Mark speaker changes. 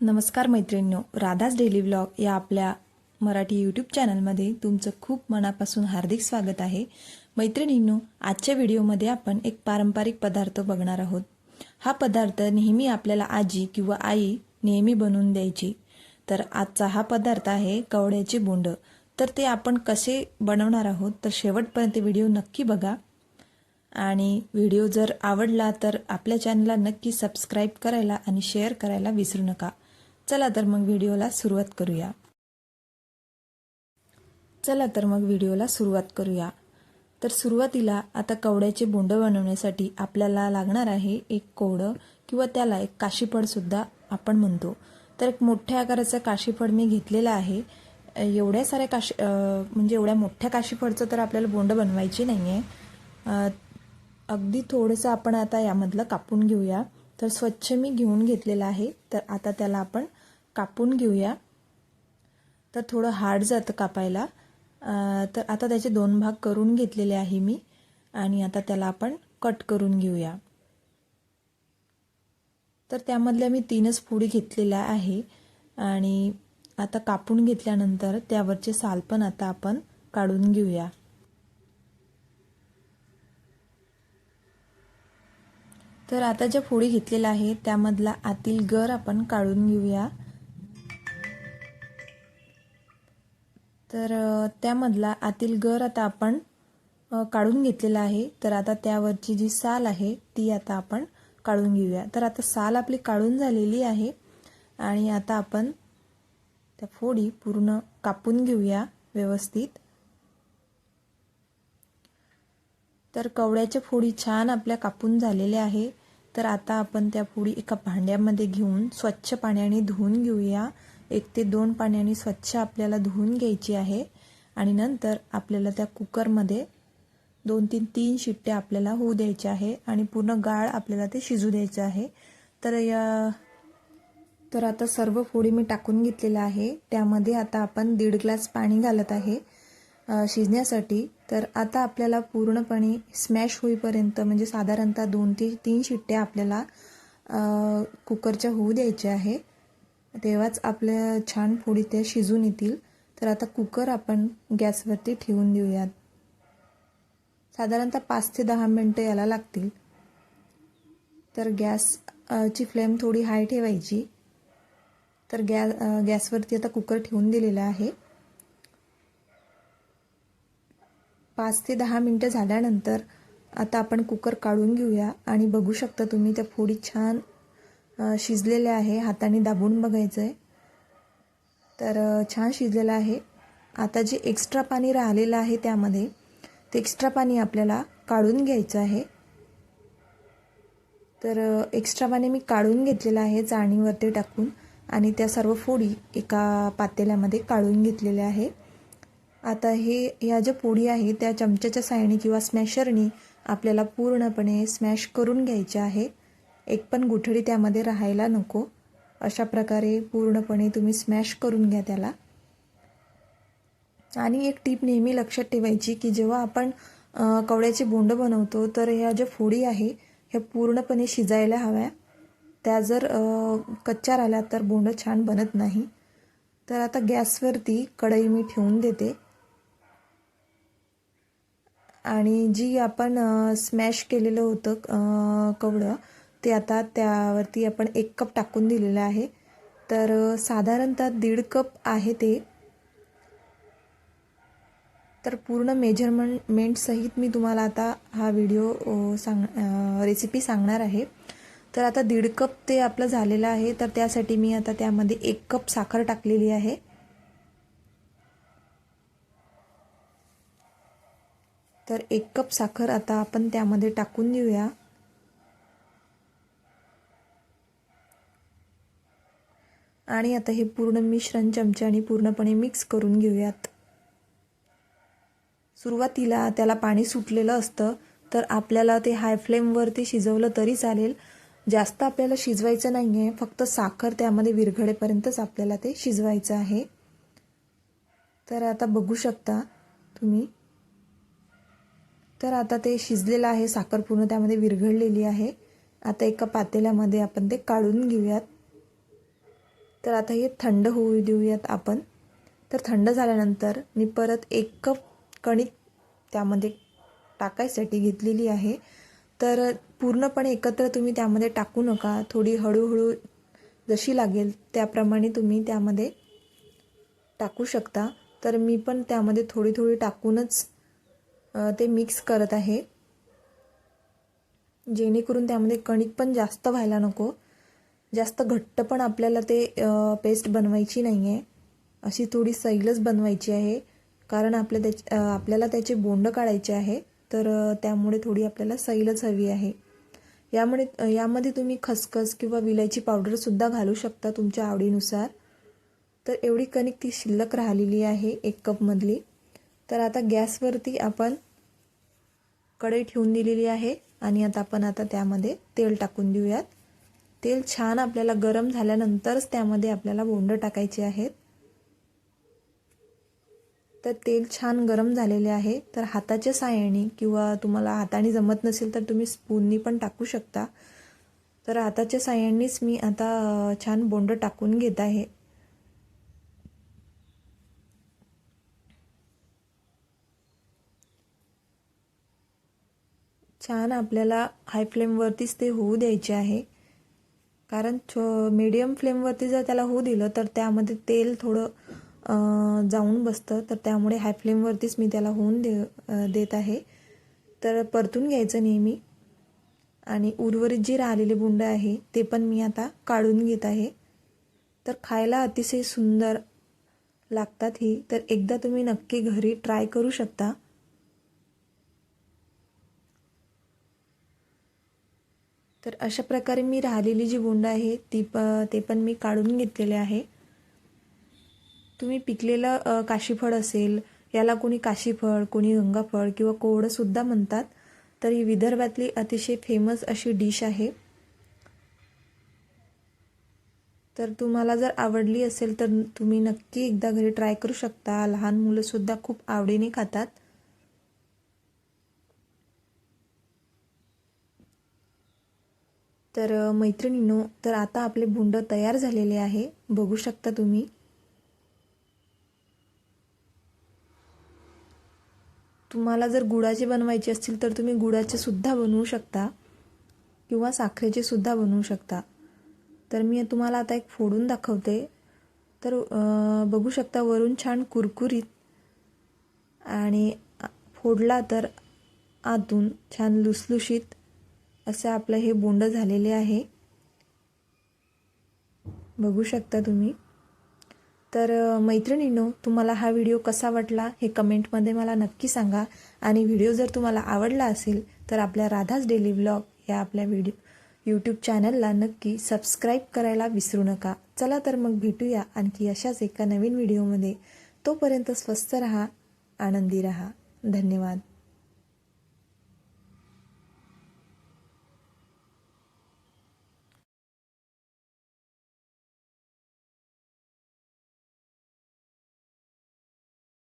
Speaker 1: नमस्कार मैत्रिणींनो Radha's daily vlog या आपल्या मराठी यूट्यूब चॅनलमध्ये तुमचं खूप मनापासून हार्दिक स्वागत आहे. मैत्रिणींनो आजच्या व्हिडिओमध्ये आपण एक पारंपरिक पदार्थ बघणार आहोत. हा पदार्थ नेहमी आपल्याला आजी किंवा आई नेहमी बनवून द्यायची. तर आजचा हा पदार्थ आहे कवड्याचे बोंड. तर ते आपण कसे बनवणार आहोत तर शेवटपर्यंत व्हिडिओ नक्की बघा. आणि व्हिडिओ जर आवडला तर आपल्या चॅनलला नक्की सबस्क्राईब करायला आणि शेअर करायला विसरू नका. चला तर मग व्हिडिओला सुरुवात करूया. चला तर मग व्हिडिओला सुरुवात करूया. तर सुरुवातीला आता कवड्याचे बोंड बनवण्यासाठी आपल्याला लागणार आहे एक कोवडं किंवा त्याला एक काशीफळसुद्धा आपण म्हणतो. तर एक मोठ्या आकाराचा काशीफळ मी घेतलेला आहे. एवढ्या साऱ्या काशी म्हणजे एवढ्या मोठ्या काशीफळचं तर आपल्याला बोंड बनवायची नाही आहे अगदी थोडंसं आपण आता यामधलं कापून घेऊया. तर स्वच्छ मी घेऊन घेतलेलं आहे. तर आता त्याला आपण कापून घेऊया. तर थोडं हार्ड जातं कापायला. तर आता त्याचे दोन भाग करून घेतलेले आहे मी आणि आता त्याला आपण कट करून घेऊया. तर त्यामधल्या मी तीनच फुडी घेतलेल्या आहे आणि आता कापून घेतल्यानंतर त्यावरचे साल पण आता आपण काढून घेऊया. तर आता ज्या फोडी घेतलेल्या आहे त्यामधला आतील गर आपण काढून घेऊया. तर त्यामधला आतील गर आता आपण काढून घेतलेला आहे. तर आता त्यावरची जी साल आहे ती आता आपण काढून घेऊया. तर आता साल आपली काढून झालेली आहे. आणि आता आपण त्या फोडी पूर्ण कापून घेऊया व्यवस्थित. तर कवड्याच्या फोडी छान आपल्या कापून झालेल्या आहे. तर आता आपण त्या फोडी एका भांड्यामध्ये घेऊन स्वच्छ पाण्याने धुवून घेऊया. एक ते दोन पाण्याने स्वच्छ आपल्याला धुवून घ्यायची आहे आणि नंतर आपल्याला त्या कुकरमध्ये दोन तीन तीन शिट्ट्या आपल्याला होऊ द्यायच्या आहे आणि पूर्ण गाळ आपल्याला ते शिजू द्यायचं आहे. तर या तर आता सर्व फोडी मी टाकून घेतलेलं आहे. त्यामध्ये आता आपण दीड ग्लास पाणी घालत आहे शिजण्यासाठी. तर आता आपल्याला पूर्णपणे स्मॅश होईपर्यंत म्हणजे साधारणतः दोन ते तीन शिट्ट्या आपल्याला कुकरच्या होऊ द्यायच्या आहे. तेव्हाच आपल्या छान फोडी त्या शिजून येतील. तर आता कुकर आपण गॅसवरती ठेवून देऊयात. साधारणतः पाच ते दहा मिनटं याला लागतील. तर गॅस ची फ्लेम थोडी हाय ठेवायची. तर गॅ गॅसवरती आता कुकर ठेवून दिलेला आहे. पाच ते दहा मिनटं झाल्यानंतर आता आपण कुकर काढून घेऊया. आणि बघू शकता तुम्ही त्या फोडी छान शिजलेले आहे. हाताने दाबून बघायचं आहे तर छान शिजलेलं आहे. आता जे एक्स्ट्रा पाणी राहिलेलं आहे त्यामध्ये ते एक्स्ट्रा पाणी आपल्याला काढून घ्यायचं आहे. तर एक्स्ट्रा पाणी मी काढून घेतलेलं आहे चाळणीवरती टाकून आणि त्या सर्व फोडी एका पातेल्यामध्ये काढून घेतलेल्या आहे. आता हे ह्या ज्या पोळी आहे त्या चमच्याच्या साहाय्याने किंवा स्मॅशरनी आपल्याला पूर्णपणे स्मॅश करून घ्यायचे आहे. एक पण गुठळी त्यामध्ये राहायला नको. अशा प्रकारे पूर्णपणे तुम्ही स्मॅश करून घ्या त्याला. आणि एक टीप नेहमी लक्षात ठेवायची की जेव्हा आपण कवड्याची बोंड बनवतो तर ह्या ज्या फोडी आहे ह्या पूर्णपणे शिजायला हव्या. त्या जर कच्च्या राहिल्या तर बोंड छान बनत नाही. तर आता गॅसवरती कढई मी ठेवून देते. आणि जी आपण स्मॅश केलेलं होतं कवडं ते आता त्यावरती आपण एक कप टाकून दिलेलं आहे. तर साधारणतः दीड कप आहे ते. तर पूर्ण मेजरमेंटसहित मी तुम्हाला आता हा व्हिडिओ सांग रेसिपी सांगणार आहे. तर आता दीड कप ते आपलं झालेलं आहे. तर त्यासाठी मी आता त्यामध्ये एक कप साखर टाकलेली आहे. तर एक कप साखर आता आपण त्यामध्ये टाकून देऊया. आणि आता हे पूर्ण मिश्रण चमच्याने पूर्णपणे मिक्स करून घेऊयात. सुरुवातीला त्याला पाणी सुटलेलं असतं तर आपल्याला ते हाय फ्लेमवरती शिजवलं तरी चालेल. जास्त आपल्याला शिजवायचं नाही आहे फक्त साखर त्यामध्ये विरघळेपर्यंतच आपल्याला ते शिजवायचं आहे. तर आता बघू शकता तुम्ही. तर आता ते शिजलेलं आहे साखर पूर्ण त्यामध्ये विरघळलेली आहे. आता एका पातेल्यामध्ये आपण ते काढून घेऊयात. तर आता हे थंड होऊ देऊयात आपण. तर थंड झाल्यानंतर मी परत एक कप कणिक त्यामध्ये टाकायसाठी घेतलेली आहे. तर पूर्णपणे एकत्र तुम्ही त्यामध्ये टाकू नका. थोडी हळूहळू जशी लागेल त्याप्रमाणे तुम्ही त्यामध्ये टाकू शकता. तर मी पण त्यामध्ये थोडी थोडी टाकूनच ते मिक्स करत आहे. जेणेकरून त्यामध्ये कणिक पण जास्त व्हायला नको. जास्त घट्ट पण आपल्याला ते पेस्ट बनवायची नाही आहे अशी थोडी सैलच बनवायची आहे. कारण आपल्या त्याच आपल्याला त्याचे बोंड काढायचे आहे. तर त्यामुळे थोडी आपल्याला सैलच हवी आहे. यामुळे यामध्ये तुम्ही खसखस किंवा विलायची पावडरसुद्धा घालू शकता तुमच्या आवडीनुसार. तर एवढी कणिक ती शिल्लक राहिलेली आहे एक कपमधली तर आता गॅसवरती आपण कढई ठेवून दिलेली आहे. आणि आता आपण आता त्यामध्ये तेल टाकून देऊयात. तेल छान आपल्याला गरम झाल्यानंतरच त्यामध्ये आपल्याला बोंड टाकायचे आहेत. तर तेल छान गरम झालेले आहे. तर हाताच्या साहाय्याने किंवा तुम्हाला हाताने जमत नसेल तर तुम्ही स्पूननी पण टाकू शकता. तर हाताच्या साहाय्यानेच मी आता छान बोंड टाकून घेत आहे. छान आपल्याला हाय फ्लेमवरतीच ते होऊ द्यायचे आहे. कारण छो मीडियम फ्लेमवरती जर त्याला होऊ दिलं तर त्यामध्ये तेल थोडं जाऊन बसतं. तर त्यामुळे हाय फ्लेमवरतीच मी त्याला होऊन दे देत आहे. तर परतून घ्यायचं नेहमी. आणि उर्वरित जी राहिलेली बुंड आहे ते पण मी आता काढून घेत आहे. तर खायला अतिशय सुंदर लागतात ही. तर एकदा तुम्ही नक्की घरी ट्राय करू शकता. तर अशा प्रकारे मी राहिलेली जी बोंड आहे ती प ते पण मी काढून घेतलेले आहे. तुम्ही पिकलेलं काशीफळ असेल याला कोणी काशीफळ कोणी गंगाफळ किंवा कोवडंसुद्धा म्हणतात तर ही विदर्भातली अतिशय फेमस अशी डिश आहे. तर तुम्हाला जर आवडली असेल तर तुम्ही नक्की एकदा घरी ट्राय करू शकता. लहान मुलंसुद्धा खूप आवडीने खातात. तर मैत्रिणींनो तर आता आपले बुंड तयार झालेले आहे. बघू शकता तुम्ही. तुम्हाला जर गुळाचे बनवायचे असतील तर तुम्ही गुळाचे सुद्धा बनवू शकता. किंवा साखरेचे सुद्धा बनवू शकता. तर मी तुम्हाला आता एक फोडून दाखवते. तर बघू शकता वरून छान कुरकुरीत आणि फोडला तर आतून छान लुसलुशीत असं आपलं हे बोंड झालेले आहे. बघू शकता तुम्ही. तर मैत्रिणींनो तुम्हाला हा व्हिडिओ कसा वाटला हे कमेंटमध्ये मला नक्की सांगा. आणि व्हिडिओ जर तुम्हाला आवडला असेल तर आपल्या राधाच डेली व्लॉग या आपल्या व्हिडिओ यूट्यूब चॅनलला नक्की सबस्क्राईब करायला विसरू नका. चला तर मग भेटूया आणखी अशाच एका नवीन व्हिडिओमध्ये. तोपर्यंत स्वस्थ रहा आनंदी रहा. धन्यवाद.